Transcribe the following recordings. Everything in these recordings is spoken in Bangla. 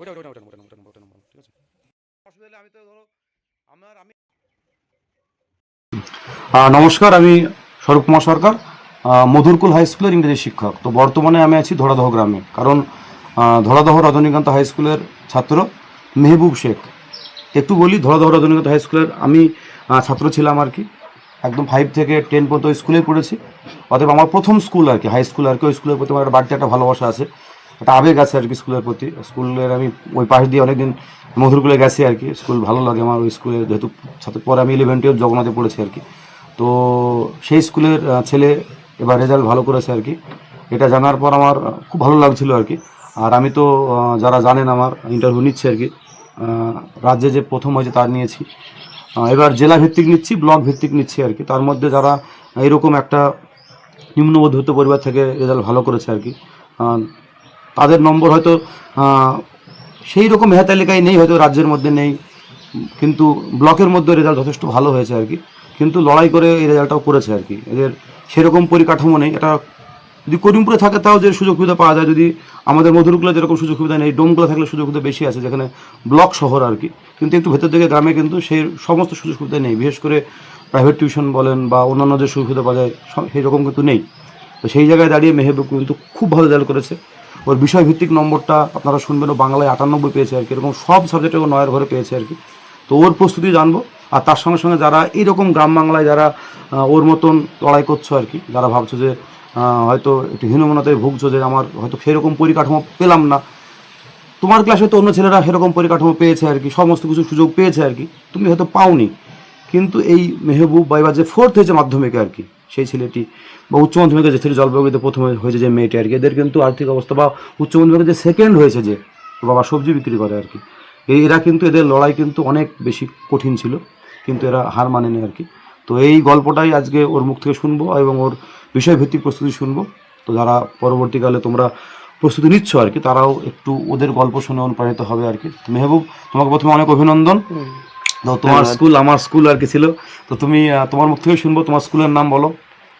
ওটা ওটা ওটা ওটা ওটা ওটা নম্বর ঠিক আছে। অসুবিধা হলে আমি তো ধরো আমার আমি নমস্কার আমি স্বরূপ কুমার সরকার। মধুরকুল হাই স্কুলের ইংরেজি শিক্ষক। তো বর্তমানে আমি আছি ধরাদহ গ্রামে। কারণ ধরাদহ রজনীকান্ত হাই স্কুলের ছাত্র মেহবুব শেখ। একটু বলি ধরাদহ রজনীকান্ত হাই স্কুলের আমি ছাত্র ছিলাম আর কি। একদম ফাইভ থেকে টেন পর্যন্ত স্কুলে পড়েছি। অতএব আমার প্রথম স্কুল আর কি হাই স্কুল আর কি, ওই স্কুলের প্রতি আমার বাড়তি একটা ভালোবাসা আছে। একটা আবেগ আছে আর কি স্কুলের প্রতি। স্কুলের আমি ওই পাশ দিয়ে অনেকদিন মধুরকুলে গেছি আর কি। স্কুল ভালো লাগে আমার ওই স্কুলে যেহেতু ছাত্র পরে আমি ইলেভেন টুয়েলভ জগন্নাথে পড়েছি আর কি। তো সেই স্কুলের ছেলে এবার রেজাল্ট ভালো করেছে আর কি। এটা জানার পর আমার খুব ভালো লাগছিল আর কি। আর আমি তো যারা জানেন আমার ইন্টারভিউ নিচ্ছে আর কি। রাজ্যে যে প্রথম হয়েছে তার নিয়েছি। এবার জেলা ভিত্তিক নিচ্ছি ব্লক ভিত্তিক নিচ্ছি আর কি। তার মধ্যে যারা এরকম একটা নিম্ন মধ্যবিত্ত পরিবার থেকে রেজাল্ট ভালো করেছে আর কি তাদের নম্বর হয়তো সেই রকম মেধা তালিকায় নেই, হয়তো রাজ্যের মধ্যে নেই, কিন্তু ব্লকের মধ্যে রেজাল্ট যথেষ্ট ভালো হয়েছে আর কি। কিন্তু লড়াই করে এই রেজাল্টটাও করেছে আর কি। এদের সেরকম পরিকাঠামো নেই। এটা যদি করিমপুরে থাকে তাও যে সুযোগ সুবিধা পাওয়া যায়, যদি আমাদের মধুরগুলো যেরকম সুযোগ সুবিধা নেই, ডোমগুলো থাকলে সুযোগ সুবিধা বেশি আছে, যেখানে ব্লক শহর আর কি। কিন্তু একটু ভেতর দিকে গ্রামে কিন্তু সেই সমস্ত সুযোগ সুবিধা নেই। বিশেষ করে প্রাইভেট টিউশন বলেন বা অন্যান্য যে সুবিধা পাওয়া যায় সেই রকম কিন্তু নেই। তো সেই জায়গায় দাঁড়িয়ে মেহেবুব কিন্তু খুব ভালো রেজাল্ট করেছে। ওর বিষয়ভিত্তিক নম্বরটা আপনারা শুনবেন, ও বাংলায় আটানব্বই পেয়েছে আর কি, এরকম সব সাবজেক্টে ও নয়ের ঘরে পেয়েছে আর কি। তো ওর প্রস্তুতি জানব, আর তার সঙ্গে সঙ্গে যারা এইরকম গ্রাম বাংলায় যারা ওর মতন লড়াই করছ আর কি, যারা ভাবছ যে হয়তো একটু হীনমনাতে ভুগছো যে, আমার হয়তো সেরকম পরিকাঠামো পেলাম না তোমার ক্লাসে তো অন্য ছেলেরা সেরকম পরিকাঠামো পেয়েছে আর কি, সমস্ত কিছু সুযোগ পেয়েছে আর কি, তুমি হয়তো পাওনি। কিন্তু এই মেহবুব বা এবার যে ফোর্থ হয়েছে মাধ্যমিকে আর কি, সেই ছেলেটি বা উচ্চ মাধ্যমিকে যে ছেলে জলপাইগুড়িতে প্রথমে হয়েছে যে মেয়েটি আর কি, এদের কিন্তু আর্থিক অবস্থা বা উচ্চ মাধ্যমিকে যে সেকেন্ড হয়েছে যে বাবা সবজি বিক্রি করে আর কি। এরা কিন্তু এদের লড়াই কিন্তু অনেক বেশি কঠিন ছিল, কিন্তু এরা হার মানেনি আর কি। তো এই গল্পটাই আজকে ওর মুখ থেকে শুনব এবং ওর বিষয়ভিত্তিক প্রস্তুতি শুনব। তো যারা পরবর্তীকালে তোমরা প্রস্তুতি নিচ্ছ আর কি তারাও একটু ওদের গল্প শুনে অনুপ্রাণিত হবে আর কি। মেহবুব তোমাকে প্রথমে অনেক অভিনন্দন। তো তোমার স্কুল আমার স্কুল আর কি ছিল। তো তুমি তোমার মুখ থেকে শুনব তোমার স্কুলের নাম বলো।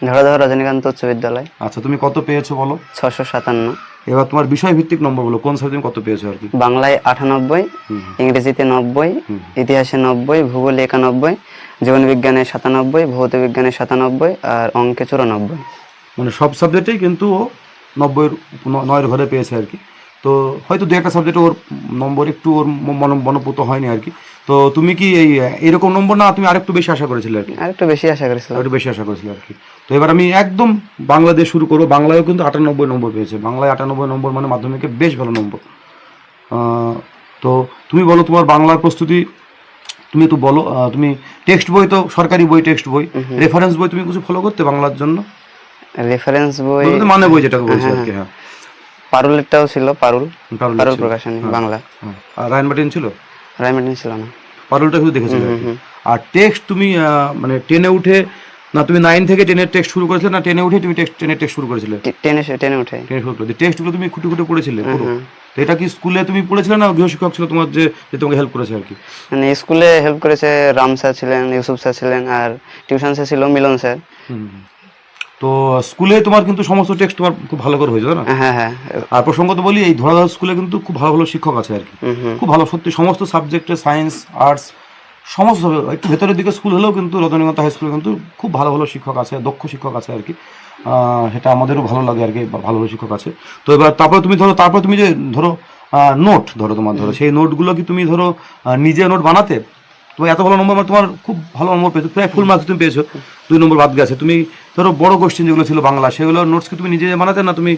ধরাধর রজনীকান্ত উচ্চ বিদ্যালয়। আচ্ছা তুমি কত পেয়েছ বলো? ছশো সাতান্ন। এবার তোমার বিষয় ভিত্তিক নম্বর বলো কোন সাবজেক্ট তুমি কত পেয়েছ আর কি? বাংলায় আটানব্বই ইংরেজিতে নব্বই ইতিহাসে নব্বই ভূগোলে একানব্বই জীবন বিজ্ঞানে সাতানব্বই ভৌত বিজ্ঞানে সাতানব্বই আর অঙ্কে চুরানব্বই। মানে সব সাবজেক্টেই কিন্তু নব্বইয়ের নয়ের ঘরে পেয়েছে আর কি। তো হয়তো দু একটা সাবজেক্টে ওর নম্বর একটু ওর মন মনোপুত হয়নি আর কি। তো তুমি কি এই এরকম নম্বর না তুমি আরেকটু বেশি আশা করেছিলে আর কি? আর একটু বেশি আশা করেছিলাম একটু বেশি আশা করেছিলে আর কি। তো এবার আমি একদম বাংলাদেশ শুরু করব। বাংলায়ও কিন্তু আটানব্বই নম্বর পেয়েছে। বাংলায় আটানব্বই নম্বর মানে মাধ্যমিকে বেশ ভালো নম্বর। তো তুমি বলো তোমার বাংলার প্রস্তুতি। তুমি একটু বলো তুমি টেক্সট বই তো সরকারি বই টেক্সট বই। রেফারেন্স বই তুমি কিছু ফলো করতে বাংলার জন্য? রেফারেন্স বই মানে বই যেটাকে বলছি আর কি হ্যাঁ। পারুলেরটাও ছিল পারুল। পারুল প্রকাশনী বাংলা। হ্যাঁ। আর রায়ন মার্টিন ছিল? রায়মার্টিন ছিল না। পারুলটা শুধু দেখেছিলে আর টেক্সট তুমি মানে টেনে উঠে না তুমি নাইন থেকে টেনের টেক্সট শুরু করেছিলে না টেনে উঠে তুমি টেক্সট টেনের টেক্সট শুরু করেছিলে? টেনে টেনে উঠে। টেনে শুরু করে টেক্সটগুলো তুমি খুঁটে খুঁটে পড়েছিলে পুরো। তো এটা কি স্কুলে তুমি পড়েছিলে না গৃহশিক্ষক ছিল তোমার যে যে তোমাকে হেল্প করেছে আর কি? মানে স্কুলে হেল্প করেছে রাম স্যার ছিলেন ইউসুফ স্যার ছিলেন আর টিউশন স্যার ছিল মিলন স্যার। তো স্কুলে তোমার কিন্তু সমস্ত টেক্সট তোমার খুব ভালো করে হয়েছে না? হ্যাঁ হ্যাঁ আর প্রসঙ্গত বলি এই ধরাধর স্কুলে কিন্তু খুব ভালো ভালো শিক্ষক আছে আর কি। খুব ভালো সত্যি সমস্ত সাবজেক্টে সায়েন্স আর্টস সমস্ত একটু ভেতরের দিকে স্কুল হলেও কিন্তু রজনীকান্ত হাই স্কুলে কিন্তু খুব ভালো ভালো শিক্ষক আছে দক্ষ শিক্ষক আছে আর কি। সেটা আমাদেরও ভালো লাগে আর কি ভালো ভালো শিক্ষক আছে। তো এবার তারপরে তুমি ধরো তারপর তুমি যে ধরো নোট ধরো তোমার ধরো। সেই নোটগুলো কি তুমি ধরো নিজে নোট বানাতে? তোমার এত ভালো নম্বর তোমার খুব ভালো নম্বর পেয়েছ। প্রায় ফুল মার্কস তুমি পেয়েছ। দুই নম্বর বাদ গেছে। তুমি ধরো বড় কোশ্চেন যেগুলো ছিল বাংলা সেগুলো নোটস কি তুমি নিজে বানাতে না তুমি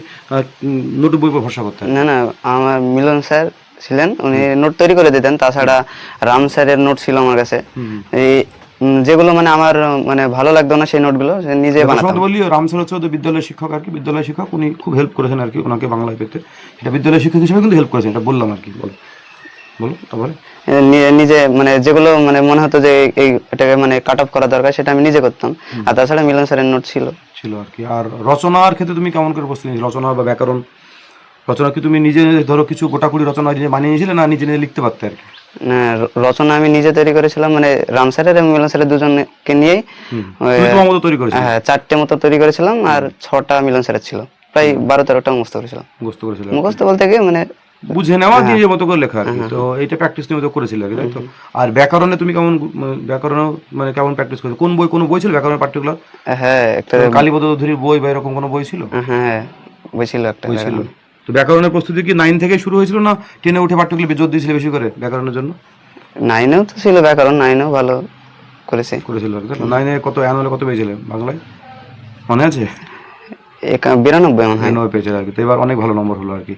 নোট বই উপর ভরসা করতে? না না আমার মিলন স্যার ছিলেন উনি নোট তৈরি করে দিতেন। তাছাড়া রাম স্যারের নোট ছিল আমার কাছে। এই যেগুলো মানে আমার মানে ভালো লাগতো না সেই নোটগুলো নিজে বানাতাম। বলি রামসেন হচ্ছে ওদের বিদ্যালয়ের শিক্ষক আর কি। বিদ্যালয় শিক্ষক উনি খুব হেল্প করেছেন আর কি ওনাকে বাংলায় পেতে। এটা বিদ্যালয় শিক্ষক হিসেবে কিন্তু হেল্প করেছেন এটা বললাম আর কি বলো। বলো তারপরে? নিজে মানে যেগুলো মানে মনে হতো যে এই- এটাকে মানে কাট অফ করা দরকার সেটা আমি নিজে করতাম। আর তাছাড়া মিলন স্যারের নোট ছিল। ছিল আর কি। আর রচনার ক্ষেত্রে তুমি কেমন করে নিয়েছিলে? রচনা বা ব্যাকরণ? রচনা কি তুমি নিজে ধরো কিছু গোটাকুড়ি রচনা নিজে বানিয়ে নিয়েছিলে না নিজে নিজে লিখতে পারতে আর কি? রচনা আমি নিজে তৈরি করেছিলাম মানে রাম স্যারের এবং মিলন স্যারের দুজনকে নিয়েই। মতো তৈরি করেছিলে? হ্যাঁ চারটে মতো তৈরি করেছিলাম আর ছটা মিলন স্যারের ছিল। প্রায় বারো তেরোটা মুখস্থ করেছিলাম। বুঝতে করেছিলে মুখস্থ বলতে গিয়ে মানে বুঝে নেওয়া হ্যাঁ। নিজের মতো করে লেখা আর কি। তো এইটা প্র্যাকটিস নিয়মিত করেছিলে আর কি তাই তো? আর ব্যাকরণে তুমি কেমন মানে ব্যাকরণ মানে কেমন প্র্যাকটিস করেছ? কোন বই কোন বই ছিল ব্যাকরণ পার্টিকুলার হ্যাঁ একটা কালীপদ চৌধুরীর বই বা এরকম কোনো বই ছিল? হ্যাঁ বলছিল একটা বই ছিল। তো ব্যাকরণের প্রস্তুতি কি নাইন থেকে শুরু হয়েছিল না টেনে উঠে পার্টিকুলার জোর দিয়েছিলে বেশি করে ব্যাকরণের জন্য? নাইনেও তো ছিল ব্যাকরণ নাইনেও ভালো করেছি। করেছিল নাইনে কত অ্যানুয়ালে কত পেয়েছিলে বাংলায়? মনে আছে? বিরানব্বই মনে হয়। নয় পেয়েছে আর কি তো এবার অনেক ভালো নম্বর হলো আর কি।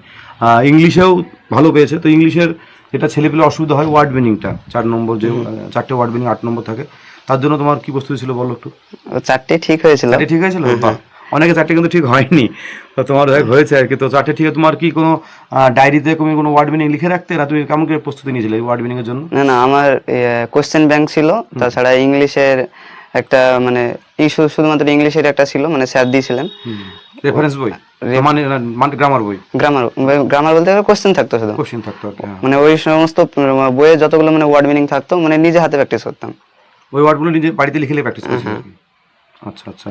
ইংলিশেও ভালো পেয়েছে। তো ইংলিশের যেটা ছেলেপেলে অসুবিধা হয় ওয়ার্ড মিনিংটা চার নম্বর যে চারটে ওয়ার্ড মিনিং আট নম্বর থাকে। তার জন্য তোমার কি প্রস্তুতি ছিল বলো একটু? চারটে ঠিক হয়েছিল। ঠিক হয়েছিল? অনেকে চারটে কিন্তু ঠিক হয়নি। তো তোমার হয়ে- হয়েছে আর কি। তো চারটে ঠিক তোমার কি কোনো ডায়েরিতে তুমি কোনো ওয়ার্ড মিনিং লিখে রাখতে? না তুমি কেমন করে প্রস্তুতি নিয়েছিলে ওয়ার্ড মিনিং এর জন্য? না না আমার কোশ্চেন ব্যাংক ছিল। তাছাড়া ইংলিশের একটা মানে ইস্যু শুধুমাত্র ইংলিশের একটা ছিল মানে স্যার দিয়েছিলেন। রেফারেন্স বই? মানে মানে গ্রামার বই? গ্রামার গ্রামার বলতে গেলে কোশ্চেন থাকতো শুধু। কোশ্চেন থাকতো আর কি। মানে ওই সমস্ত বইয়ে যতগুলো মানে ওয়ার্ড মিনিং থাকতো মানে নিজে হাতে প্র্যাকটিস করতাম। ওই ওয়ার্ডগুলো নিজে বাড়িতে লিখে লিখে প্র্যাকটিস করেছিলে আচ্ছা আচ্ছা।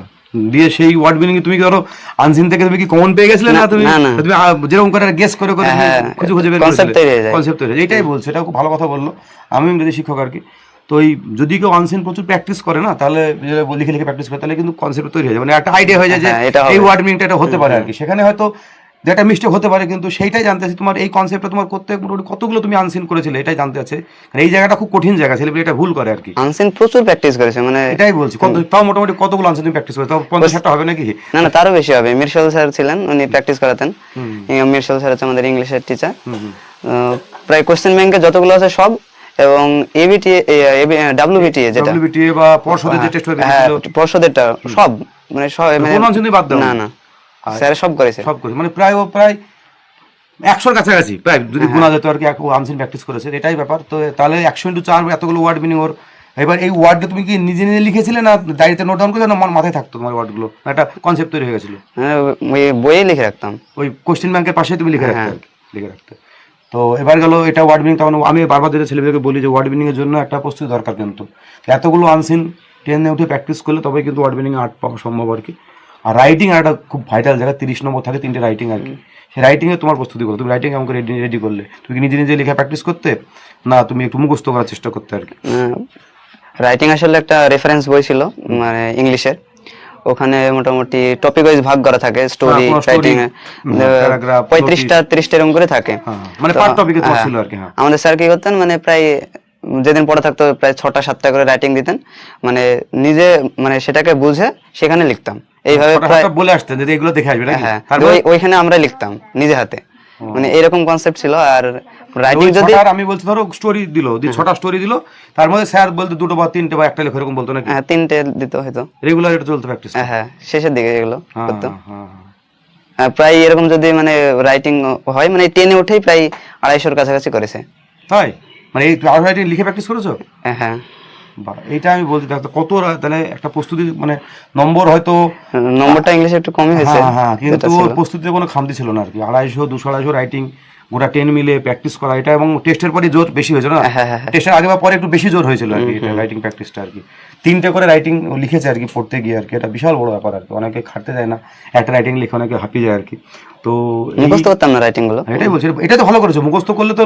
দিয়ে সেই ওয়ার্ড মিনিং তুমি কি ধরো আনসিন থেকে তুমি কি কমন পেয়ে গেছিলে না তুমি। তুমি যেরকম করে গেস করে করে হ্যাঁ, খুঁজে খুঁজে বের concept তৈরি হয়ে যায়। কনসেপ্ট তৈরি এটাই বলছে এটা খুব ভালো কথা বলল। আমি ইংরেজি শিক্ষক আর কি। তো এই যদি কেউ আনসিন প্রচুর প্র্যাকটিস করে না তাহলে লিখে লিখে প্র্যাকটিস করে তাহলে কিন্তু কনসেপ্ট তৈরি হয়ে যায় মানে একটা আইডিয়া হয়ে যায় যে হ্যাঁ। এই ওয়ার্ড মিনিংটা এটা হতে পারে আর কি। সেখানে হয়তো একটা মিস্টেক হতে পারে কিন্তু সেইটাই জানতে আছে তোমার এই কনসেপ্টটা তোমার করতে মোটামুটি কতগুলো তুমি আনসিন করেছিলে এটাই জানতে আছে আর এই জায়গাটা খুব কঠিন জায়গা ছেলেপেলে এটা ভুল করে আর কি। আনসিন প্রচুর প্র্যাকটিস করেছে মানে এটাই বলছি কত তাও মোটামুটি কতগুলো আনসার তুমি প্র্যাকটিস করে তাও পঞ্চাশ ষাটটা হবে নাকি? না না তারও বেশি হবে। মিরসল স্যার ছিলেন উনি প্র্যাকটিস করাতেন। মিরসল স্যার হচ্ছে আমাদের ইংলিশের টিচার প্রায় কোশ্চেন ব্যাংকে যতগুলো আছে সব এবং এবিটি ডাব্লিউবিটিএ যেটা। ডব্লিউবিটিএ বা পর্ষদের যে টেস্ট হয়ে হ্যাঁ পর্ষদেরটা সব মানে সব মানে কোনো অংশ বাদ দাও। না না। স্যার সব করেছে। সব করে মানে প্রায় ও প্রায় একশোর কাছাকাছি প্রায় যদি হ্যাঁ। গুণা যেত আর কি আনসিন প্র্যাকটিস করেছে এটাই ব্যাপার। তো তাহলে একশো ইন্টু চার এতগুলো ওয়ার্ড মিনিং ওর। এবার এই ওয়ার্ডটা তুমি কি নিজে নিজে লিখেছিলে না ডায়েরিতে নোট ডাউন করে না মাথায় থাকতো তোমার ওয়ার্ডগুলো একটা কনসেপ্ট তৈরি হয়ে গেছিল। বইয়ে লিখে রাখতাম। ওই কোশ্চেন ব্যাংকের পাশে তুমি লিখে রাখতে লিখে রাখতে। তো এবার গেল এটা ওয়ার্ড মিনিং তখন আমি বারবার যেটা ছেলেদেরকে বলি যে ওয়ার্ড এর জন্য একটা প্রস্তুতি দরকার কিন্তু। এতগুলো আনসিন টেনে উঠে প্র্যাকটিস করলে তবে কিন্তু ওয়ার্ড মিনিং আর্ট পাওয়া সম্ভব আর কি। আর রাইটিং আর একটা খুব ভাইটাল জায়গা তিরিশ নম্বর থাকে তিনটে রাইটিং আর কি। সেই রাইটিংয়ে তোমার প্রস্তুতি করো তুমি রাইটিং আমাকে রেডি রেডি করলে। তুমি কি নিজে নিজে লেখা প্র্যাকটিস করতে? না তুমি একটু মুখস্থ করার চেষ্টা করতে আর কি। রাইটিং আসলে একটা রেফারেন্স বই ছিল মানে ইংলিশের। ওখানে মোটামুটি টপিক ওয়াইজ ভাগ করা থাকে স্টোরি রাইটিং হুম, paragraph, পঁয়ত্রিশটা ত্রিশটা এরকম করে থাকে। হ্যাঁ, মানে পার টপিকে হ্যাঁ, ছিল আর কি হ্যাঁ। আমাদের স্যার কি করতেন মানে প্রায় যেদিন পড়ে থাকতো প্রায় ছটা সাতটা করে রাইটিং দিতেন। মানে নিজে মানে সেটাকে বুঝে সেখানে লিখতাম। এইভাবে বলে আসতেন যদি এগুলো দেখে আসবে নাকি? হ্যাঁ ওইখানে আমরা লিখতাম নিজে হাতে। মানে এরকম কনসেপ্ট ছিল আর রাইটিং যদি আমি বলছি ধরো স্টোরি দিল ছটা স্টোরি দিল তার মধ্যে স্যার বলতো দুটো বা তিনটে বা একটা লেখো এরকম বলতো নাকি? হ্যাঁ তিনটে দিত হয়তো। রেগুলার এটা চলতো প্র্যাকটিস হ্যাঁ, হ্যাঁ শেষের দিকে এগুলো হ্যাঁ করতো। হ্যাঁ প্রায় এরকম যদি মানে রাইটিং হয় মানে টেনে উঠেই প্রায় আড়াইশোর কাছাকাছি করেছে। তাই? মানে এই রাইটিং লিখে প্র্যাকটিস করেছ? হ্যাঁ, হ্যাঁ। এইটা আমি বলতে থাকতো কত তাহলে একটা প্রস্তুতি মানে নম্বর হয়তো নম্বরটা ইংলিশে একটু কমই হয়েছে হ্যাঁ হ্যাঁ কিন্তু প্রস্তুতিতে কোনো খামতি ছিল না আর কি। আড়াইশো দুশো আড়াইশো রাইটিং গোটা টেন মিলে প্র্যাকটিস করা এটা এবং টেস্টের পরে জোর বেশি হয়েছে না? হ্যাঁ, হ্যাঁ, হ্যাঁ। টেস্টের আগে বা পরে একটু বেশি জোর হয়েছিল আর কি এটা রাইটিং প্র্যাকটিসটা আর কি। তিনটে করে রাইটিং লিখেছে আর কি পড়তে গিয়ে আর কি। এটা বিশাল বড় ব্যাপার আর কি অনেকে খাটতে যায় না। একটা রাইটিং লিখে অনেকে হাঁপিয়ে যায় আর কি। তো মুখস্থ করতাম না রাইটিংগুলো। এটাই বলছি এটা তো ভালো করেছ মুখস্থ করলে তো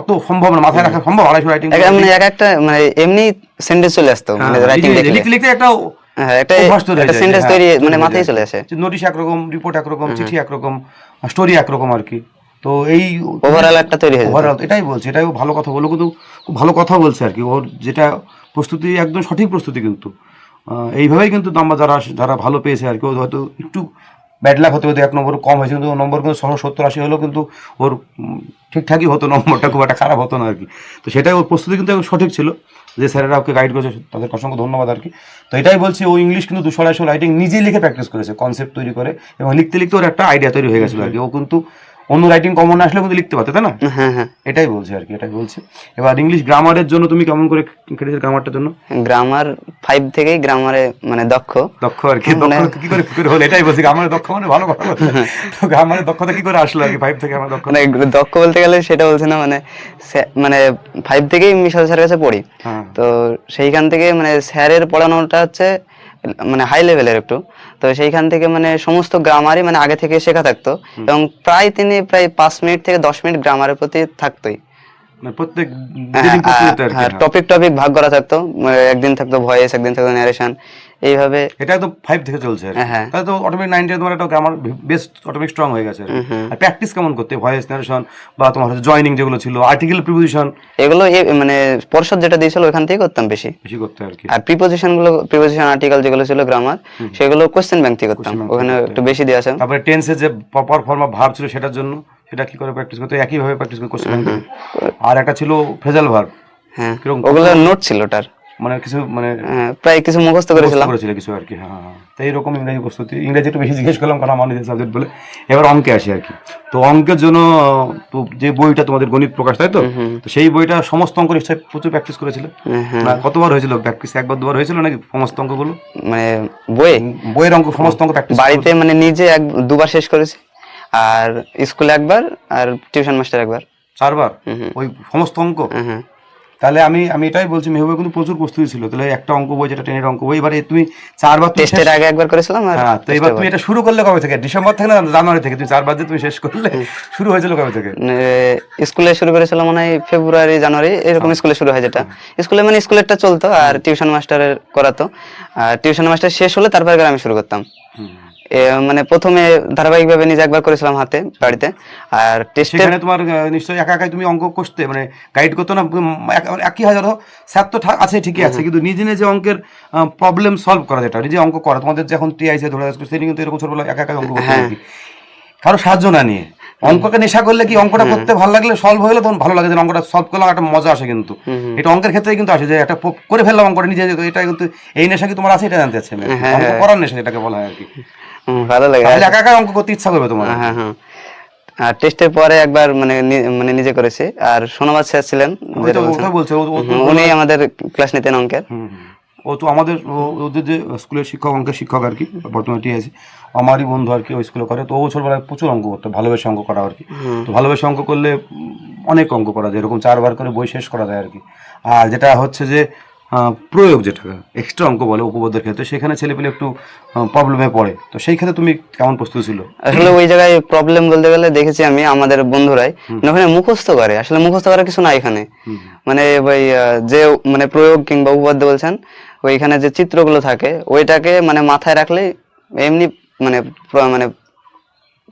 অত সম্ভব না মাথায় রাখা সম্ভব আড়াইশো রাইটিং মানে এক একটা মানে এমনি সেন্টেন্স চলে আসতো মানে রাইটিং লিখতে লিখতে একটা হ্যাঁ একটা হয়ে সেন্টেন্স হ্যাঁ, তৈরি মানে মাথায় চলে আসে। নোটিশ একরকম রিপোর্ট একরকম চিঠি একরকম স্টোরি একরকম আর কি। তো এই ওভারঅল একটা তৈরি হয়ে যেত ওভারঅল এটাই বলছি এটাই ভালো কথা বলো কিন্তু খুব ভালো কথা বলছে আর কি। ওর যেটা প্রস্তুতি একদম সঠিক প্রস্তুতি কিন্তু। এইভাবেই কিন্তু নাম্বার যারা যারা ভালো পেয়েছে আর কি ও হয়তো একটু ব্যাড লাক হতে হতে এক নম্বর কম হয়েছে কিন্তু নম্বর কিন্তু ছশো সত্তর আশি হলেও কিন্তু ওর ঠিকঠাকই হতো নম্বরটা খুব একটা খারাপ হতো না আর কি। তো সেটাই ওর প্রস্তুতি কিন্তু একদম সঠিক ছিল যে স্যারেরা ওকে গাইড করেছে তাদের অসংখ্য ধন্যবাদ আর কি। তো এটাই বলছি ও ইংলিশ কিন্তু দুশো আড়াইশো রাইটিং নিজেই লিখে প্র্যাকটিস করেছে কনসেপ্ট তৈরি করে এবং লিখতে লিখতে ওর একটা আইডিয়া তৈরি হয়ে গেছিল আর কি। ও কিন্তু অন্য রাইটিং কমন না আসলে কিন্তু লিখতে পারতে তাই না? হ্যাঁ হ্যাঁ। এটাই বলছে আর কি এটাই বলছে। এবার ইংলিশ গ্রামারের জন্য তুমি কেমন করে কেটেছো গ্রামারটার জন্য? গ্রামার ফাইভ থেকেই গ্রামারে মানে দক্ষ। দক্ষ আর কি দক্ষ কি করে কি করে হলো? এটাই বলছি গ্রামারে দক্ষ মানে ভালো কথা তো গ্রামারে দক্ষতা কি করে আসলো আর কি ফাইভ থেকে আমার দক্ষ মানে দক্ষ বলতে গেলে সেটা বলছে না মানে মানে ফাইভ থেকেই মিশাল স্যারের কাছে পড়ি। হ্যাঁ। তো সেইখান থেকে মানে স্যারের পড়ানোটা হচ্ছে মানে হাই লেভেলের একটু। তো সেইখান থেকে মানে সমস্ত গ্রামারই মানে আগে থেকে শেখা থাকতো। এবং প্রায় তিনি প্রায় পাঁচ মিনিট থেকে দশ মিনিট গ্রামারের প্রতি থাকতোই। প্রত্যেক যেদিন করতে যেত আর কি হ্যাঁ। টপিক টপিক ভাগ করা থাকতো মানে একদিন থাকতো ভয়েস একদিন থাকতো ন্যারেশন এইভাবে এটা একদম ফাইভ থেকে চলছে হ্যাঁ, হ্যাঁ। তো অটোমেটিক তোমার একটা গ্রামার বেস্ট অটোমেটিক স্ট্রং হয়ে গেছে আর প্র্যাকটিস কেমন করতে? ভয়েস নারেশন বা তোমার হচ্ছে জয়নিং যেগুলো ছিল আর্টিকেল প্রিপোজিশন এগুলো মানে পর্ষদ যেটা দিয়েছিল ওখান থেকে করতাম বেশি। বেশি করতে আর কি। আর প্রিপোজিশনগুলো প্রিপোজিশন আর্টিকেল যেগুলো ছিল গ্রামার সেগুলো কোশ্চেন ব্যাংক থেকে করতাম। ওখানে একটু বেশি দেওয়া আছে। তারপরে যে প্রপার ফর্ম ভার্ব ছিল সেটার জন্য সেটা কি করে প্র্যাকটিস করতে একই ভাবে প্র্যাকটিস করতে কোশ্চেন আর একটা ছিল ফ্রেজাল ভার্ব হ্যাঁ। ওগুলো নোট ছিল ওটার। মানে কিছু মানে হ্যাঁ, প্রায় কিছু মুখস্থ করেছিলাম। করেছিল কিছু আর কি হ্যাঁ হ্যাঁ। তো এইরকম ইংরেজি প্রস্তুতি ইংরেজি একটু বেশি জিজ্ঞেস করলাম কারণ আমার নিজের সাবজেক্ট বলে। এবার অঙ্কে আসি আর কি। তো অঙ্কের জন্য তো যে বইটা তোমাদের গণিত প্রকাশ তাই তো? তো সেই বইটা সমস্ত অঙ্ক নিশ্চয়ই প্রচুর প্র্যাকটিস করেছিল। হ্যাঁ, হ্যাঁ। না কতবার হয়েছিল? প্র্যাকটিস একবার দুবার হয়েছিল নাকি সমস্ত অঙ্কগুলো? মানে বইয়ে? বইয়ের অঙ্ক সমস্ত অঙ্ক প্র্যাকটিস বাড়িতে মানে নিজে এক দুবার শেষ করেছি। আর স্কুলে একবার আর টিউশন মাস্টার একবার। চারবার। ওই সমস্ত অঙ্ক? হ্যাঁ হ্যাঁ তাহলে আমি আমি এটাই বলছি মেহবুবে কিন্তু প্রচুর প্রস্তুতি ছিল। তাহলে একটা অঙ্ক বই যেটা টেনের অঙ্ক বই এবারে তুমি চারবার টেস্টের আগে একবার করেছিলাম আর হ্যাঁ তো এবার তুমি এটা শুরু করলে কবে থেকে? ডিসেম্বর থেকে না জানুয়ারি থেকে? তুমি চারবার যে তুমি শেষ করলে শুরু হয়েছিল কবে থেকে? স্কুলে শুরু করেছিলাম মানে ফেব্রুয়ারি জানুয়ারি এরকম স্কুলে শুরু হয় যেটা। স্কুলে মানে স্কুলেরটা চলতো আর টিউশন মাস্টারের করাতো। আর টিউশন মাস্টার শেষ হলে তারপরে আমি শুরু করতাম। মানে প্রথমে ধারাবাহিকভাবে নিজে একবার করেছিলাম হাতে বাড়িতে। আর টেস্টের সেখানে তোমার নিশ্চয়ই একা একাই তুমি অঙ্ক করতে মানে গাইড করতো না একই হাজার স্যার তো আছে ঠিকই আছে কিন্তু নিজে নিজে অঙ্কের প্রবলেম সলভ করা যেটা নিজে অঙ্ক করা। তোমাদের যখন টিআইসি ধরে আসবে সেদিন কিন্তু এরকম ছোটবেলা একা একা অঙ্ক করতে কারও সাহায্য না নিয়ে। অঙ্ককে নেশা করলে কি অঙ্কটা করতে ভালো লাগলে সলভ হলে তখন ভালো লাগে যে অঙ্কটা সলভ করলাম একটা মজা আসে কিন্তু। এটা অঙ্কের ক্ষেত্রে কিন্তু আসে যে একটা করে ফেললাম অঙ্কটা নিজে এটা কিন্তু এই নেশা কি তোমার আছে এটা জানতে চাচ্ছি হ্যাঁ, হ্যাঁ। করার নেশা এটাকে বলা হয় আর কি। ভালো লাগে তাহলে একা একা অঙ্ক করতে ইচ্ছা করবে তোমার? হ্যাঁ হ্যাঁ। আর টেস্টের পরে একবার মানে মানে নিজে করেছি। আর স্যার ছিলেন উনি আমাদের ক্লাস নিতেন অঙ্কের। ও তো আমাদের ওদের যে স্কুলের শিক্ষক অঙ্কের শিক্ষক আর কি বর্তমানে টিএসি আমারই বন্ধু আর কি ওই স্কুলে করে। তো ও ছোটবেলায় প্রচুর অঙ্ক করতো ভালোবেসে অঙ্ক করা আর কি। তো ভালোবেসে অঙ্ক করলে অনেক অঙ্ক করা যায় এরকম চারবার করে বই শেষ করা যায় আর কি। আর যেটা হচ্ছে যে প্রয়োগ যেটা এক্সট্রা অঙ্ক বলে উপপাদ্যের ক্ষেত্রে সেখানে ছেলেপেলে একটু প্রবলেমে পড়ে। তো সেই ক্ষেত্রে তুমি কেমন প্রস্তুত ছিল? আসলে ওই জায়গায় প্রবলেম বলতে গেলে দেখেছি আমি আমাদের বন্ধুরাই মানে ওখানে মুখস্থ করে। আসলে মুখস্থ করার কিছু না এখানে। মানে ওই যে মানে প্রয়োগ কিংবা উপপাদ্য বলছেন ওইখানে যে চিত্রগুলো থাকে ওইটাকে মানে মাথায় রাখলে এমনি মানে মানে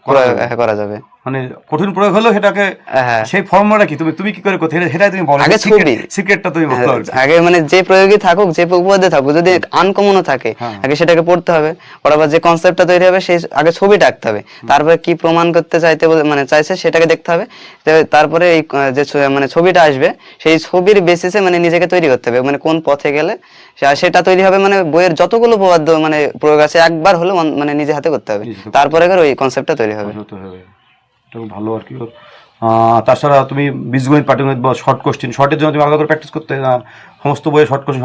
হ্যাঁ, করা যাবে। মানে কঠিন প্রয়োগ হলো সেটাকে হ্যাঁ সেই ফর্মুলাটা কি? তুমি তুমি কি করে সেটাই তুমি বলো। আগে ছবি। সিক্রেটটা তুমি আর আগে মানে যে প্রয়োগই থাকুক যে উপপাদ্য থাকুক যদি আনকমনও থাকে হ্যাঁ। আগে সেটাকে পড়তে হবে। যে কনসেপ্টটা তৈরি হবে সেই আগে আঁকতে হবে। তারপরে কি প্রমাণ করতে চাইতে বলে- মানে চাইছে সেটাকে দেখতে হবে। তারপরে এই যে মানে ছবিটা আসবে সেই ছবির বেসিসে মানে নিজেকে তৈরি করতে হবে। মানে কোন পথে গেলে সেটা তৈরি হবে মানে বইয়ের যতগুলো উপপাদ্য মানে প্রয়োগ আছে একবার হলে মানে নিজে হাতে করতে হবে। তারপরে ওই কনসেপ্টটা তৈরি হবে। খুব ভালো আর কি। আহ, তাছাড়া তুমি বীজগণিত পাটিগণিত বা শর্ট কোশ্চেন শর্টের জন্য তুমি আলাদা করে প্র্যাকটিস করতে আহ, সমস্ত বইয়ে শর্ট কোশ্চেন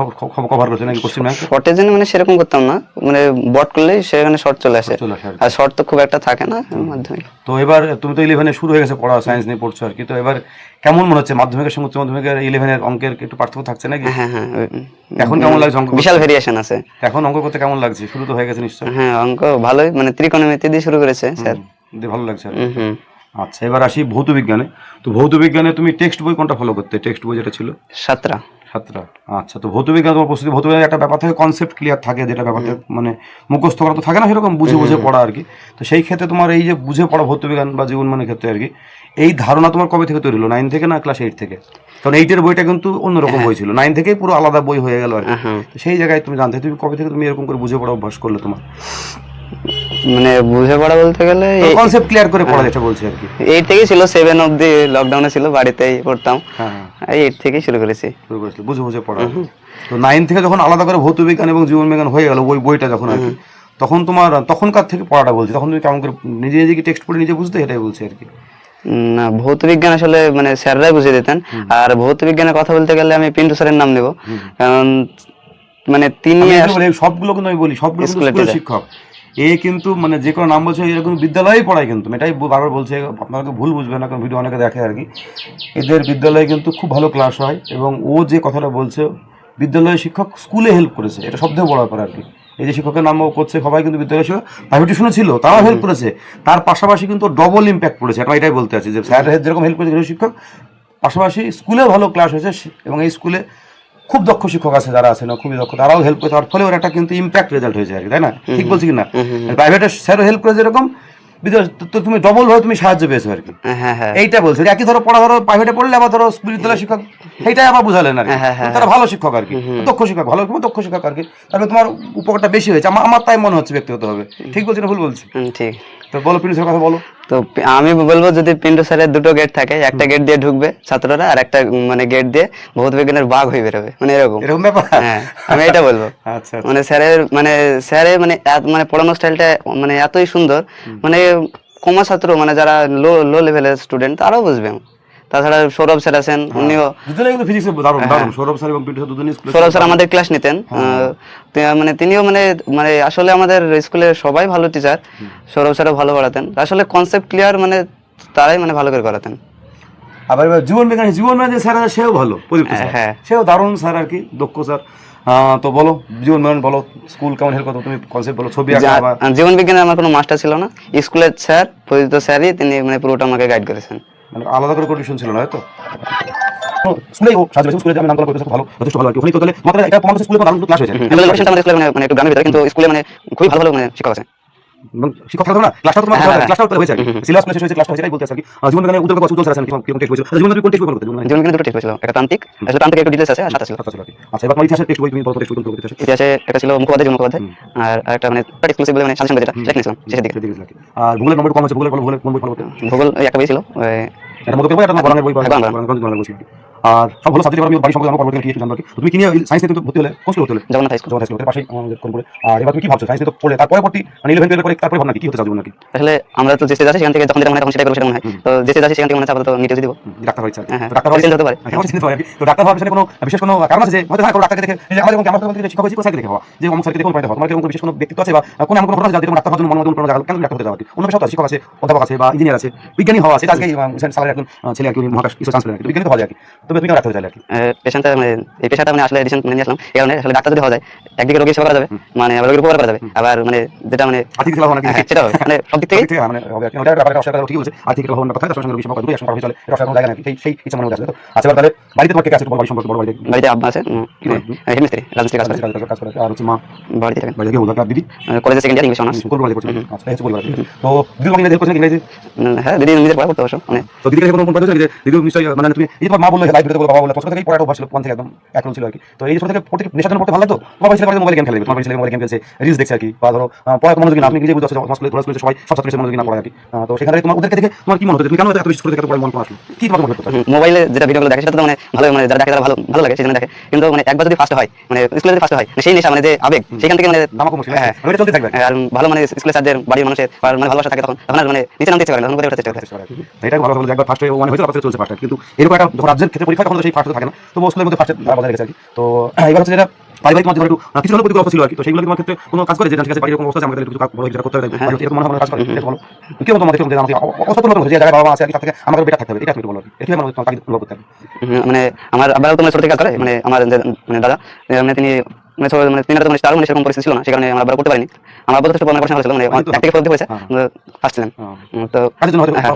কভার করতে নাকি কোশ্চেন ব্যাংক শর্টের জন্য মানে সেরকম করতাম না। মানে বট করলেই সেখানে শর্ট চলে আসে। আর শর্ট তো খুব একটা থাকে না মাধ্যমিক তো এবার তুমি তো ইলেভেনে শুরু হয়ে গেছে পড়া সায়েন্স নিয়ে পড়ছো আর কি। তো এবার কেমন মনে হচ্ছে? মাধ্যমিকের সঙ্গে উচ্চ মাধ্যমিকের ইলেভেনের অঙ্কের একটু পার্থক্য থাকছে নাকি? হ্যাঁ হ্যাঁ এখন কেমন লাগছে অঙ্ক বিশাল ভেরিয়েশন আছে। এখন অঙ্ক করতে কেমন লাগছে? শুরু তো হয়ে গেছে নিশ্চয়ই। হ্যাঁ অঙ্ক ভালোই। মানে ত্রিকোণমিতি দিয়ে শুরু করেছে স্যার। ভালো লাগছে হুম। আচ্ছা এবার আসি ভৌত বিজ্ঞানে। তো ভৌত বিজ্ঞানে তুমি টেক্সট বই কোনটা ফলো করতে? টেক্সট বই যেটা ছিল? সাতটা সাতটা আচ্ছা তো ভৌত বিজ্ঞান তোমার প্রস্তুতি ভৌত বিজ্ঞান একটা ব্যাপার থাকে কনসেপ্ট ক্লিয়ার থাকে যেটা ব্যাপার থাকে, মানে মুখস্থ করা তো থাকে না সেরকম বুঝে বুঝে পড়া আর কি। তো সেই ক্ষেত্রে তোমার এই যে বুঝে পড়া ভৌত বিজ্ঞান বা জীবন মানের ক্ষেত্রে আর কি এই ধারণা তোমার কবে থেকে তৈরি হলো? নাইন থেকে না ক্লাস এইট থেকে? কারণ এইটের বইটা কিন্তু অন্যরকম বই ছিল নাইন থেকেই পুরো আলাদা বই হয়ে গেল আর কি। হ্যাঁ। তো সেই জায়গায় তুমি জানতে তুমি কবে থেকে তুমি এরকম করে বুঝে পড়া অভ্যাস করলে তোমার? মানে বুঝে পড়া বলতে গেলে কনসেপ্ট ক্লিয়ার করে পড়া যেটা বলছি আর কি। এইট থেকেই ছিল সেভেন অব্দি লকডাউনে ছিল বাড়িতেই পড়তাম। হ্যাঁ হ্যাঁ। এই এইট থেকেই শুরু করেছি। শুরু করেছিল বুঝে বুঝে পড়া। তো নাইন থেকে যখন আলাদা করে ভৌত বিজ্ঞান এবং জীবন বিজ্ঞান হয়ে গেল ওই বইটা যখন আর কি তখন তোমার তখনকার থেকে পড়াটা বলছি। তখন তুমি কেমন করে নিজে নিজে কি টেক্সট পড়ে নিজে বুঝতে এটাই বলছি আর কি। না ভৌত বিজ্ঞান আসলে মানে স্যাররাই বুঝিয়ে দিতেন। আর ভৌত বিজ্ঞানের কথা বলতে গেলে আমি পিন্টু স্যারের নাম নেব। কারণ মানে তিনি সবগুলো কিন্তু আমি বলি সবগুলো স্কুলের শিক্ষক। এ কিন্তু মানে যে কোনো নাম বলছে, এরকম বিদ্যালয়েই পড়ায় কিন্তু। এটাই বারবার বলছে, আপনাকে ভুল বুঝবে না, কারণ ভিডিও অনেকে দেখে আর কি। এদের বিদ্যালয়ে কিন্তু খুব ভালো ক্লাস হয় এবং ও যে কথাটা বলছে, বিদ্যালয়ের শিক্ষক স্কুলে হেল্প করেছে। এটা সবথেকে বড় ব্যাপার আর কি। এই যে শিক্ষকের নাম করছে, সবাই কিন্তু বিদ্যালয় ছিল প্রাইভেট টিউশনও ছিল, তারাও হেল্প করেছে। তার পাশাপাশি কিন্তু ডবল ইম্প্যাক্ট পড়েছে। এটা এটাই বলতে আছি যে স্যার যেরকম হেল্প করেছে শিক্ষক, পাশাপাশি স্কুলেও ভালো ক্লাস হয়েছে, এবং এই স্কুলে খুব দক্ষ শিক্ষক আছে যারা আছে না খুবই দক্ষ। তারাও হেল্প করে তার ফলে ওর একটা কিন্তু ইম্প্যাক্ট রেজাল্ট হয়েছে আর কি তাই না? ঠিক বলছি কি না? প্রাইভেটে স্যারও হেল্প করে যেরকম তো- তুমি ডবল হয়ে তুমি সাহায্য পেয়েছ আর কি। হ্যাঁ হ্যাঁ এইটা বলছে। একই ধরো পড়া ধরো প্রাইভেটে পড়লে আবার ধরো বিদ্যালয় শিক্ষক। সেইটাই আবার বুঝালেন আর হ্যাঁ, হ্যাঁ, তারা ভালো শিক্ষক আর কি। দক্ষ শিক্ষক ভালো দক্ষ শিক্ষক আর কি। তাহলে তোমার উপকারটা বেশি হয়েছে। আমার আমার তাই মনে হচ্ছে ব্যক্তিগতভাবে। ঠিক বলছি না ভুল বলছি? ঠিক। তো বলো প্রিন্সিপাল কথা বলো। তো আমি বলব যদি পিন্টু স্যারের দুটো গেট থাকে একটা গেট দিয়ে ঢুকবে ছাত্ররা আর একটা মানে গেট দিয়ে ভৌত বিজ্ঞানের বাঘ হয়ে বেরোবে। মানে এরকম। এরকম ব্যাপার? হ্যাঁ আমি এটা বলব। আচ্ছা মানে স্যারের মানে স্যারের মানে মানে পড়ানোর স্টাইলটা মানে এতই সুন্দর মানে কমা ছাত্র মানে যারা লো লো লেভেলের স্টুডেন্ট তারাও বুঝবে। তাছাড়া সৌরভ স্যার আছেন উনিও ফিজিক্স দারুণ দারুণ। সৌরভ স্যার এবং সৌরভ আমাদের ক্লাস নিতেন। মানে তিনিও মানে মানে আসলে আমাদের স্কুলে সবাই ভালো টিচার সৌরভ স্যারও ভালো পড়াতেন। আসলে কনসেপ্ট ক্লিয়ার মানে তারাই মানে ভালো করে করাতেন। আবার জীবন বিজ্ঞান জীবন বিজ্ঞান যে স্যার আছে সেও ভালো স্যার। হ্যাঁ। সেও দারুণ স্যার আর কি দক্ষ স্যার। তো বলো জীবন বিজ্ঞান বলো স্কুল কেমন হেল্প করতো? তুমি কনসেপ্ট বলো ছবি জীবন বিজ্ঞানে আমার কোনো মাস্টার ছিল না। স্কুলের স্যার পরিচিত স্যারই তিনি মানে পুরোটা আমাকে গাইড করেছেন। মানে আলাদা করে টিউশন ছিল না হয়তো? স্কুলে ও সাহায্য স্কুলে আমি নাম করা করতেছে ভালো যথেষ্ট ভালো আর কি। ওখানে তো তাহলে তোমাদের এটা তোমাদের স্কুলে দারুণ ক্লাস হয়েছে। আমাদের স্কুলে মানে মানে একটু গ্রামের ভিতরে কিন্তু স্কুলে মানে খুবই ভালো ভালো মানে শিক্ষক আছে। শিক্ষক থাকতো না ক্লাসটা তোমার হ্যাঁ, হ্যাঁ। ক্লাসটাও তো হয়েছে সিলেবাস শেষ হয়েছে ক্লাসটা সেটাই বলতে আছে আর কি। আহ, জীবন বিজ্ঞানে উত্তর কথা স্যার আছেন কি? কি টেস্ট হয়েছিল জীবন বিজ্ঞান কোন টেস্ট করতে জীবন জীবন দুটো টেস্ট হয়েছিল একটা তান্ত্রিক আসলে তান্ত্রিক একটু ডিটেলস আছে আর সাথে ছিল। আচ্ছা ছিল আর কি। আচ্ছা এবার তোমার ইতিহাসের টেস্ট বই তুমি বলো টেস্ট করতে করতে ইতিহাসে একটা ছিল মুখোপাধ্যায় মুখোপাধ্যায় আর আরেকটা মানে এক্সক্লুসিভ বলে মানে সাজেশন যেটা সেটা নিয়েছিলাম শেষের দিকে। আর ভূগোলের নম্বর কম আছে? ভূগোলের ভূগোলের কোন বই ভালো ভূগোল একটা বই ছিল ওই এটা মধ্যে হ্যাঁ, আর সব ভালো সাবজেক্ট আমি বাড়ি সম্পর্কে আমার পরবর্তী কি জানব কি। তুমি কি নিয়ে সায়েন্স নিয়ে ভর্তি হলে? কোন স্কুলে ভর্তি হলে? জগন্নাথ হাই স্কুল জগন্নাথ স্কুলের পাশেই আমাদের কোনপুরে আর এবার তুমি কি ভাবছ? সায়েন্স নিয়ে তো পড়লে তারপরে পরবর্তী মানে ইলেভেন টুয়েলভ করে তারপরে ভাবনা কি? হতে চাও নাকি আসলে আমরা তো যে স্টেজ আছে সেখান থেকে যখন যেটা মনে হয় তখন সেটাই করব সেটা মনে হয়। তো যে স্টেজ আছে সেখান থেকে মনে হচ্ছে আপাতত নিতে দিব। ডাক্তার হয়েছে হ্যাঁ, হ্যাঁ। ডাক্তার Change হতে পারে। হ্যাঁ, হতে। তো ডাক্তার হওয়ার পিছনে কোনো বিশেষ কোনো কারণ আছে যে হয়তো হ্যাঁ কোনো ডাক্তারকে দেখে যে আমাদের আমরা শিক্ষক হয়েছি কোন সাইড দেখে হওয়া। যে অমুক সাইড দেখে কোন হওয়া। তোমার কোনো বিশেষ কোনো ব্যক্তিত্ব আছে বা কোনো এমন কোনো ঘটনা যাদের ডাক্তার হওয়ার জন্য মন মতো কোনো কেন ডাক্তার হতে যাওয়া অন্য পেশাও আছে, শিক্ষক আছে অধ্যাপক আছে বা ইঞ্জিনিয়ার আছে বিজ্ঞানী হওয়া আছে আজকে সালারের একজন ছেলে আর কি মহাকাশ কিছু চান্স পেলেন বিজ্ঞানী তো হওয়া যায় তুমি চাইলে আর কি। মানে এই পেশাটা মানে আসলে মানে নিয়ে আসলাম। এই কারণে আসলে ডাক্তার যদি হওয়া যায় একদিকে রোগীর সেবা করা যাবে মানে আবার রোগীর উপকার করা যাবে আবার মানে যেটা মানে আর্থিক সেবা হওয়া সেটা হবে মানে সব দিক থেকে আছে মানে হবে আর কি। ওটা ব্যাপারে অস্বীকার ঠিক বলছে। আর্থিক সেবা হওয়ার কথা তার সঙ্গে রোগী সেবা দুটোই একসঙ্গে চলে। এটা কোনো জায়গা নাকি সেই সেই ইচ্ছা মনে হচ্ছে তো? আচ্ছা তাহলে বাড়িতে তোমার কে কে আছে? তোমার বাড়ি সম্পর্কে বড় বাড়িতে বাড়িতে আব্বা আছে হেডমিস্ত্রি রাজমিস্ত্রি কাজ করে। কাজ করে আর হচ্ছে মা? বাড়িতে থাকেন। বাড়িতে গিয়ে আর দিদি? কলেজে সেকেন্ড ইয়ার ইংলিশ অনার্স কোন বাড়ি করছে আচ্ছা এই হচ্ছে তো দিদি তোমাকে ইংরেজি করছে ইংরেজি? হ্যাঁ দিদি নিজের পড়া করতে অবশ্য মানে। তো দিদিকে কোনো কোন পদ্ধতি দিদি নিশ্চয়ই মানে তুমি এই তোমার মা বলল লাইভ ভিডিওতে বলল বাবা বলল প্রথম থেকেই পড়াটা অভ্যাস ছিল কোন থেকে একদম এখন ছিল আর কি। তো এই ছোট থেকে পড়তে নেশার জন্য পড়তে ভালো লাগতো? তোমার ছেলে মোবাইল গেম খেলে তোমার ছেলে মোবাইল গেম খেলছে রিলস দেখছে আর কি। বা ধরো পড়া মনোযোগী না আপনি নিজে বুঝতে পারছ স্কুলে পড়া স্কুলে সবাই সব ছাত্রীদের মনোযোগী না পড়া আর কি। তো সেখানে তোমার ওদেরকে দেখে তোমার কি মনে হতো তুমি কেন এত স্কুলে থেকে পড়া মন করা আসলো কি তোমার মনে হতো মোবাইলে যেটা ভিডিওগুলো দেখে সেটা তো মানে ভালো মানে যারা দেখে তারা ভালো ভালো লাগে সেই দেখে। কিন্তু মানে একবার যদি ফার্স্ট হয় মানে স্কুলে যদি ফার্স্ট হয় সেই নেশা মানে যে আবেগ সেখান থেকে মানে হ্যাঁ হ্যাঁ ওটা চলতে থাকবে। আর ভালো মানে স্কুলের স্যারদের বাড়ির মানুষের মানে ভালোবাসা থাকে তখন তখন মানে নিচে নামতে ইচ্ছে করে না তখন করে ওঠার চেষ্টা করে। এটা ভালো একবার ফার্স্ট ওয়ান হয়েছে তারপরে চলছে কিন্তু এরকম একটা রাজ্যের ক্ষেত্রে পরীক্ষা তখন তো সেই ফার্স্ট থাকে না। তো স্কুলের মধ্যে ফার্স্ট বজায় রেখেছে আর কি। তো এবার হচ্ছে যেটা পারিবারিক মধ্যে একটু কিছু হলো প্রতিকূল ছিল আর কি। তো সেগুলো তোমার ক্ষেত্রে কোনো কাজ করে যে ঠিক আছে বাড়ির অবস্থা আমাদের একটু বড় কিছু করতে হবে এরকম মনে হয় কাজ করে। এটা বলো। কি মতো আমাদের যে আমাকে অবস্থা কোনো যে জায়গায় বাবা আছে আর কি তার থেকে আমাদের বেটার থাকতে হবে। এটা তুমি বলো এটা মানে হয় তাকে অনুভব করতে হবে। মানে আমার আব্বাও তোমার মানে ছোট থেকে কাজ করে মানে আমার মানে দাদা মানে তিনি মানে মানে তিনি মানে তারও মানে সেরকম পরিস্থিতি ছিল না কারণে আমার আব্বা করতে পারিনি। আমার আব্বা যথেষ্ট পড়াশোনা করেছিল মানে এক থেকে পদ্ধতি হয়েছে হ্যাঁ। ফার্স্ট ছিলেন হ্যাঁ। তো হ্যাঁ।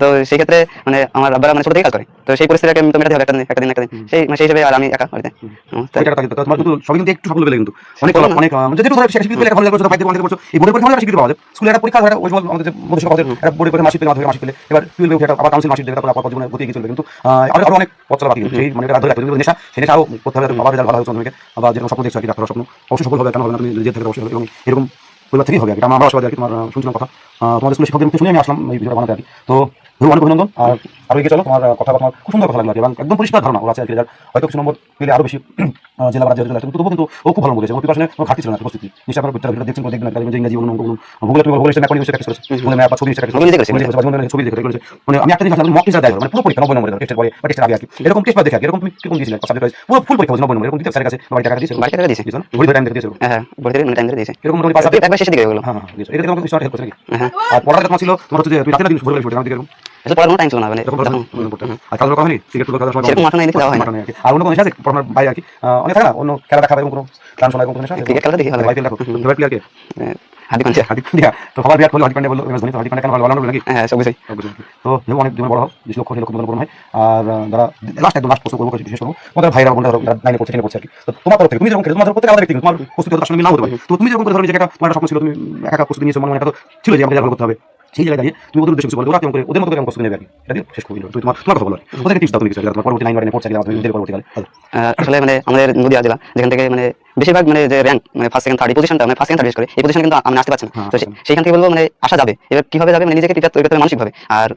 তো সেই ক্ষেত্রে মানে আমার আব্বারা মানে ছোট থেকে কাজ করে তো সেই পরিস্থিতিটাকে আমি তো মেটাতে হবে একটা দিন একটা দিন। একটা দিন সেই মানে সেই হিসেবে আর আমি একা বাড়িতে। তোমার কিন্তু সবই কিন্তু একটু সাফল্য কিন্তু। অনেক অনেক আহ, যেটুকু ধরো শিক্ষা পেলে ভালো লাগছে বাইরে বন্ধ করছ এই বোর্ডের পরীক্ষা স্বীকৃতি পাওয়া যায়। স্কুলে একটা পরীক্ষা হয় ওই সময় আমাদের মধ্যে আমাদের একটা বোর্ডের পরীক্ষা মাসিক পেলে মাধ্যমিক মাসিক পেলে এবার টুয়েলভে উঠে আবার কাউন্সিল মাসিক দেবে তারপর আপাতত জীবনে গতি এগিয়ে চলবে কিন্তু আরও আরও অনেক পথ চলা বাকি সেই মানে এটা ধরে রাখতে হবে নেশা সেই নেশাও করতে হবে আবার ভালো হচ্ছে আবার যেরকম স্বপ্ন দেখছ আর কি ডাক্তার স্বপ্ন, অবশ্যই সফল হবে কেন হবে না তুমি নিজের থেকে অবশ্যই হবে এবং এরকম পরিবার থেকেই হবে আর কি। আমার আশাবাদী আর কি, তোমার শুনছিলাম কথা। তোমাদের স্কুলের শিক্ষকদের মুখে শুনে আমি আসলাম এই ভিডিওটা বানাতে আর কি। তো অনেক অভিনন্দন। আর আরও এগিয়ে চলো তোমার কথা তোমার খুব সুন্দর কথা লাগল এবং একদম পরিষ্কার ধারণা ওর আছে আর হয়তো কিছু নম্বর পেলে আরও বেশি জেলা বা রাজ্যের রেজাল্ট কিন্তু ও খুব ভালো বলেছে ওর প্রিপারেশনে কোনো ঘাটতি ছিল না উপস্থিতি। আপনারা ভিডিওটা দেখছেন দেখবেন যে ইংরেজি বলুন তুমি ভূগোলে ম্যাপ প্র্যাকটিস করেছে ভূগোলে ম্যাপ ছবি প্র্যাকটিস করেছে। ছবি দেখে করেছে মানে আমি একটা জিনিস মক দেয় মানে পুরো পরীক্ষা নব্বই নম্বরের টেস্টের পরে বা টেস্টের আগে আর কি এরকম টেস্ট দেখে এরকম তুমি কীরকম দিয়েছিলে সাবজেক্ট ওয়াইজ পুরো ফুল পরীক্ষা নব্বই নম্বর এরকম দিতে স্যারের কাছে বাড়ি টাকা দিয়েছে বাড়ি টাকা দিয়েছে। টাইম দিয়েছে হ্যাঁ হ্যাঁ টাইম দিয়েছে। এরকম মোটামুটি পাঁচ একবার শেষের দিকে হ্যাঁ হ্যাঁ এটা তোমাকে স্টার্ট হেল্প করেছে নাকি? হ্যাঁ। আর পড়াটা তোমার ছিল তোমার হচ্ছে রাতে না দিন ভোরে ভোরে আমাদের এরকম? এসব পড়ার কোনো টাইম ছিল না মানে এরকম যখন- পড়তে আর খেলাধুলা করা হয়নি ক্রিকেট খেলা সময় সেরকম মাঠে নিয়ে দেওয়া হয় না। আর অন্য কোনো নেশা আছে? পড়ানোর বাইরে আর কি? অনেক থাকে না অন্য খেলা দেখা এরকম কোনো গান শোনা এরকম কোনো নেশা ক্রিকেট খেলা দেখি ভালো লাগে। ফেভারিট প্লেয়ার কে হার্দিক পান্ডিয়া। হার্দিক পান্ডিয়া। তো সবার বিরাট কোহলি হার্দিক পান্ডিয়া বলল এমএস ধোনি হার্দিক পান্ডিয়া কেন ভালো ভালো নাকি? হ্যাঁ সব বিষয় তো যেহেতু অনেক জীবনে বড় হোক বেশি লক্ষ্য সেই লক্ষ্য পূরণ হয়। আর যারা লাস্ট একদম লাস্ট প্রশ্ন করব বিশেষ করব। তোমাদের ভাইরা বোনরা ধরো নাইনে পড়ছে টেনে পড়ছে আর কি। তো তোমার তরফ থেকে তুমি যখন তোমার প্রত্যেক আলাদা ব্যক্তি তোমার প্রস্তুতি হয়তো আসলে না হতে পারে। তো তুমি যখন ধরো যে একটা তোমার স্বপ্ন ছিল তুমি একা একা প্রস্তুতি নিয়েছো মনে একটা তো ছিল যে ভালো করতে হবে। সেই জায়গায় দাঁড়িয়ে তুমি ওদের উদ্দেশ্য কিছু বলো? ওরা কেমন করে ওদের মতো কেমন প্রস্তুতি নেবে আর কি? শেষ তুমি তোমার তোমার কথা বলো ওদেরকে টিপস দাও তুমি কিছু তোমার পরবর্তী নাইন বারে পড়ছে পরবর্তীকালে। আসলে মানে আমাদের নদীয়া জেলা যেখান থেকে মানে বেশিরভাগ মানে যে র্যাঙ্ক মানে ফার্স্ট সেকেন্ড থার্ড পজিশনটা মানে ফার্স্ট সেকেন্ড থার্ড করে এই পজিশন কিন্তু আমি আসতে পারছি না। হ্যাঁ, তো সেইখান থেকে বলব মানে আসা যাবে। এবার কীভাবে যাবে মানে নিজেকে প্রিপেয়ার তৈরি করতে হবে মানসিকভাবে। আর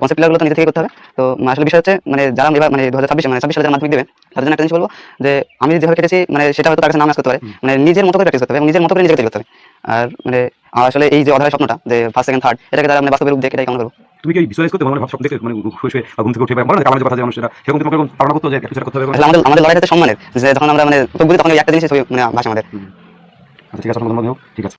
কনসেপ্ট প্লেয়ারগুলো তো নিজে থেকে করতে হবে। তো আসলে বিষয় হচ্ছে মানে যারা এবার মানে দু হাজার ছাব্বিশে মানে ছাব্বিশ সালে যারা মাধ্যমিক দেবে তাদের জন্য একটা জিনিস বলব যে আমি যেভাবে কেটেছি মানে সেটা হয়তো তার কাছে নাম করতে পারে। মানে নিজের মতো করে প্র্যাকটিস করতে হবে এবং নিজের মতো করে নিজেকে তৈরি করতে হবে। আর মানে আমার আসলে এই যে অধায় স্বপ্নটা যে ফার্স্ট সেকেন্ড থার্ড এটাকে তারা মানে বাস্তবের রূপ দেখে এটাই কেমন করব তুমি কি ভিজুয়ালাইজ করতে মানে স্বপ্ন দেখে মানে খুশি হয়ে ঘুম থেকে উঠে আমাদের আমার যে কথা যে মানুষেরা সেরকম তোমাকে ধারণা করতে যে কিছু করতে হবে? আমাদের আমাদের লড়াইটাতে সম্মানের যে যখন আমরা মানে বুঝি তখন একটা জিনিস মানে ভাষা আমাদের। আচ্ছা ঠিক আছে ঠিক আছে।